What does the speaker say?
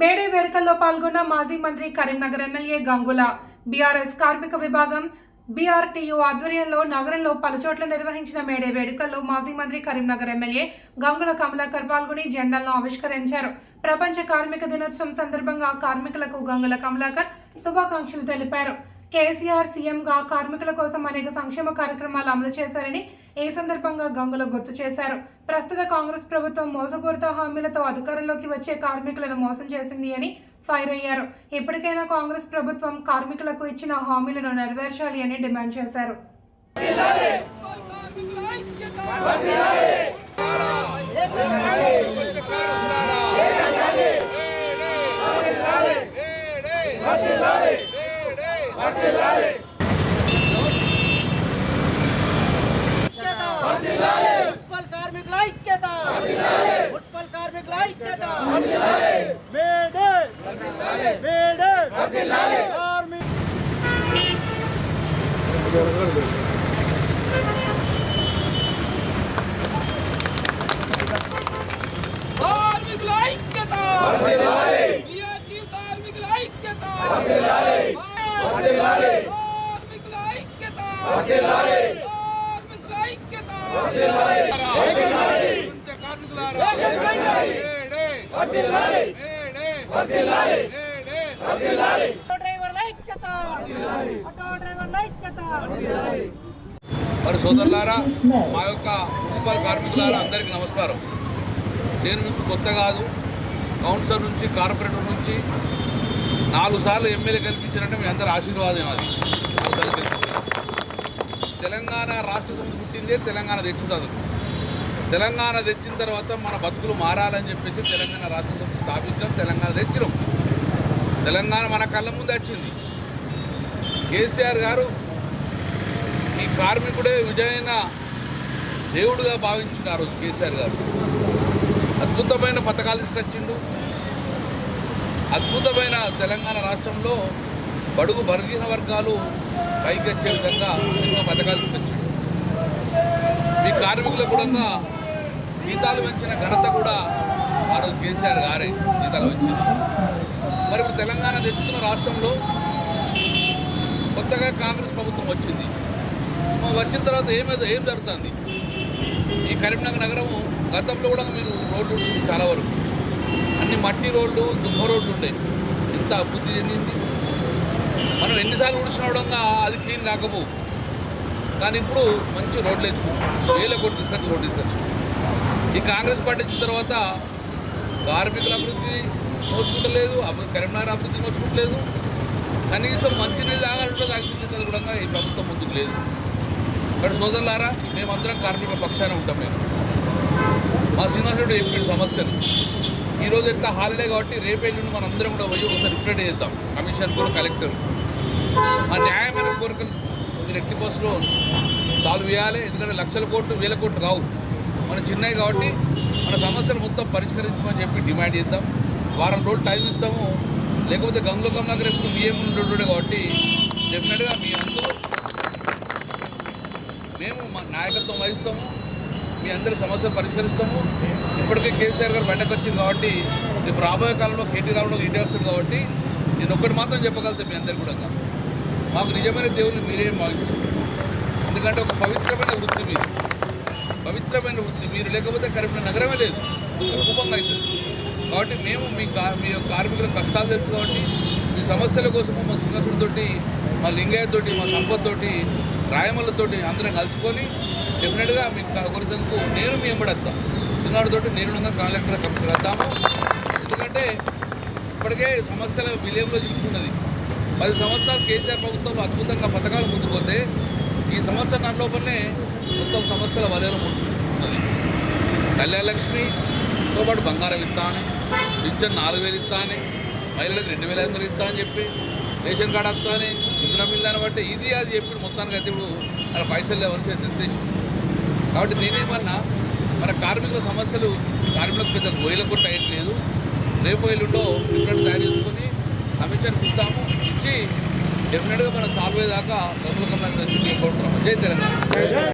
May Day వేడుకల్లో పాల్గొన్న మాజీ మంత్రి కరీంనగర్ ఎమ్మెల్యే గంగుల. బీఆర్ఎస్ కార్మిక విభాగం బీఆర్టీయూ ఆధ్వర్యంలో నగరంలో పలుచోట్ల నిర్వహించిన మేడే వేడుకల్లో మాజీ మంత్రి కరీంనగర్ ఎమ్మెల్యే గంగుల కమలాకర్ పాల్గొని జెండాలను ఆవిష్కరించారు. ప్రపంచ కార్మిక దినోత్సవం సందర్భంగా కార్మికులకు గంగుల కమలాకర్ శుభాకాంక్షలు తెలిపారు. కేసీఆర్ సీఎంగా కార్మికుల కోసం అనేక సంక్షేమ కార్యక్రమాలు అమలు చేశారని ఈ సందర్భంగా గంగుల గుర్తు చేశారు ప్రస్తుత కాంగ్రెస్ ప్రభుత్వం మోసపూరిత హామీలతో అధికారంలోకి వచ్చే కార్మికులను మోసం చేసింది అని ఫైర్ అయ్యారు ఇప్పటికైనా కాంగ్రెస్ ప్రభుత్వం కార్మికులకు ఇచ్చిన హామీలను నెరవేర్చాలి అని డిమాండ్ చేశారు మున్సిపల్ కార్మికుల ఐక్యత మున్సిపల్ కార్మికుల ఐక్యత మేడే మేడే కార్మిక కార్మికుల ఐక్యత బిఆర్టీ కార్మికుల ఐక్యత కార్మికులారా ఆటో డ్రైవర్ల ఐక్యత ఆటో డ్రైవర్ల ఐక్యత మరి సోదరులారా మా యొక్క మున్సిపల్ కార్మికులారా అందరికీ నమస్కారం. నేను మీకు కొత్త కాదు కౌన్సిలర్ నుంచి కార్పొరేటర్ నుంచి నాలుగు సార్లు ఎమ్మెల్యే కల్పించారంటే మీ అందరు ఆశీర్వాదం అది. తెలంగాణ రాష్ట్ర సమితి పుట్టిందే తెలంగాణ తెచ్చుతుంది తెలంగాణ తెచ్చిన తర్వాత మన బతుకులు మారాలని చెప్పేసి తెలంగాణ రాష్ట్ర సమితి స్థాపించాం తెలంగాణ తెచ్చినాం. తెలంగాణ మన కళ్ళ ముందు వచ్చింది. కేసీఆర్ గారు ఈ కార్మికుడే విజయన దేవుడుగా భావించిన ఆ రోజు కేసీఆర్ గారు. అద్భుతమైన పథకాలు తీసుకొచ్చిండు. అద్భుతమైన తెలంగాణ రాష్ట్రంలో బడుగు బలహీన వర్గాలు పైకి వచ్చే విధంగా ఎన్నో పథకాలు తీసుకొచ్చాడు ఈ కార్మికులకు కూడా జీతాలు పెంచిన ఘనత కూడా ఆ రోజు కేసీఆర్ గారే జీతాలు పెంచింది మరి ఇప్పుడు తెలంగాణ తెచ్చుకున్న రాష్ట్రంలో కొత్తగా కాంగ్రెస్ ప్రభుత్వం వచ్చింది. వచ్చిన తర్వాత ఏమైతే ఏం జరుగుతుంది? ఈ కరీంనగర్ నగరము గతంలో కూడా మీరు రోడ్లు చాలా వరకు. అన్ని మట్టి రోడ్లు దుమ్మ రోడ్లు ఉండే. ఎంత అభివృద్ధి చెందింది. మనం ఎన్నిసార్లు ఉడిచినవడంగా అది క్లీన్ కాకపో. కానీ ఇప్పుడు మంచి రోడ్లు వేసుకున్నాం వేల కోట్లు తీసుకొచ్చి రోడ్డు తీసుకొచ్చి. ఈ కాంగ్రెస్ పార్టీ వచ్చిన తర్వాత కార్మికుల అభివృద్ధి నోచుకుంటలేదు అభివృద్ధి కరీంనగర్ అభివృద్ధి నోచుకుంటలేదు. కనీసం మంచినీళ్ళు తాగాలంటే తాగించేది కూడా ఈ ప్రభుత్వం ముందుకు లేదు. ఇక్కడ సోదరులారా మేమందరం కార్మికుల పక్షాన ఉంటాం మేము. మా శ్రీనివాసరెడ్డి చెప్పిన సమస్యలు. ఈరోజు ఎట్లా హాలిడే కాబట్టి రేపే నుండి మనం అందరం కూడా పోయి ఒకసారి రిప్లైట్ చేద్దాం. కమిషన్ కూడా కలెక్టర్ ఆ న్యాయమైన కోరికలు మీరు ఎట్టి బస్సులో సాల్వ్ చేయాలి. ఎందుకంటే లక్షల కోట్లు వేల కోట్లు కావు. మన చిన్నవి కాబట్టి మన సమస్యలు మొత్తం పరిష్కరించమని చెప్పి డిమాండ్ చేద్దాం. వారం రోజులు టైం ఇస్తాము. లేకపోతే గంగుల కమలాకర్ ఎప్పుడు మీ ఉంటుండే కాబట్టి డెఫినెట్గా మీ అందరూ మేము మా నాయకత్వం వహిస్తాము. మీ అందరి సమస్యలు పరిష్కరిస్తాము. ఇప్పటికే కేసీఆర్ గారు బయటకు వచ్చింది కాబట్టి రేపు రాబోయే కాలంలో కేటీ రావడం ఇండియా వస్తుంది కాబట్టి నేను ఒక్కటి మాత్రం చెప్పగలుగుతాను మీ అందరు కూడా. మాకు నిజమైన దేవుళ్ళు మీరే భావిస్తారు ఎందుకంటే ఒక పవిత్రమైన వృత్తి మీరు. పవిత్రమైన వృత్తి మీరు. లేకపోతే కరీంనగర్ నగరమే లేదు. కుటుంబంగా అవుతుంది కాబట్టి మేము మీ కా మీ యొక్క కార్మికుల కష్టాలు తెలుసు కాబట్టి మీ సమస్యల కోసము మా సింహసుడితోటి మా లింగయ్యతోటి మా సంపత్తోటి రాయమల్లతోటి అందరం కలుసుకొని డెఫినెట్గా మీకు కొరిసేందుకు నేను మీ ఎంబడేస్తాను చిన్నాడితోటి నేను కలెక్టర్ కమిషన్ ఎందుకంటే ఇప్పటికే సమస్యల విలయంలో చిక్కుకున్నది పది సంవత్సరాలు కేసీఆర్ ప్రభుత్వం అద్భుతంగా పథకాలు ముందుకు ఈ సంవత్సరం లోపలనే మొత్తం సమస్యల వలయంలో ఉన్నది కళ్యాణలక్ష్మి తో పాటు బంగారం ఇస్తా అని పింఛన్ నాలుగు వేలు ఇస్తా అని మహిళలకు రెండు వేల ఐదు వందలు ఇస్తా అని చెప్పి రేషన్ కార్డు వస్తా అని ఇందిరా మిల్లాన్ని బట్టి ఇది అది చెప్పి మొత్తానికి అయితే ఇప్పుడు అక్కడ పైసలు లేవని నిర్దేశం కాబట్టి నేనేమన్నా మన కార్మికుల సమస్యలు కార్మికులకు పెద్ద గొయ్యలకు కూడా రేపు ఎల్లుండో డిఫరెంట్ తయారు చేసుకొని కమిషన్ ఇస్తాము ఇచ్చి డెఫినెట్గా మనం సాల్వ్ అయ్యేదాకా గంగుల కమిషన్ జై తెలంగాణ.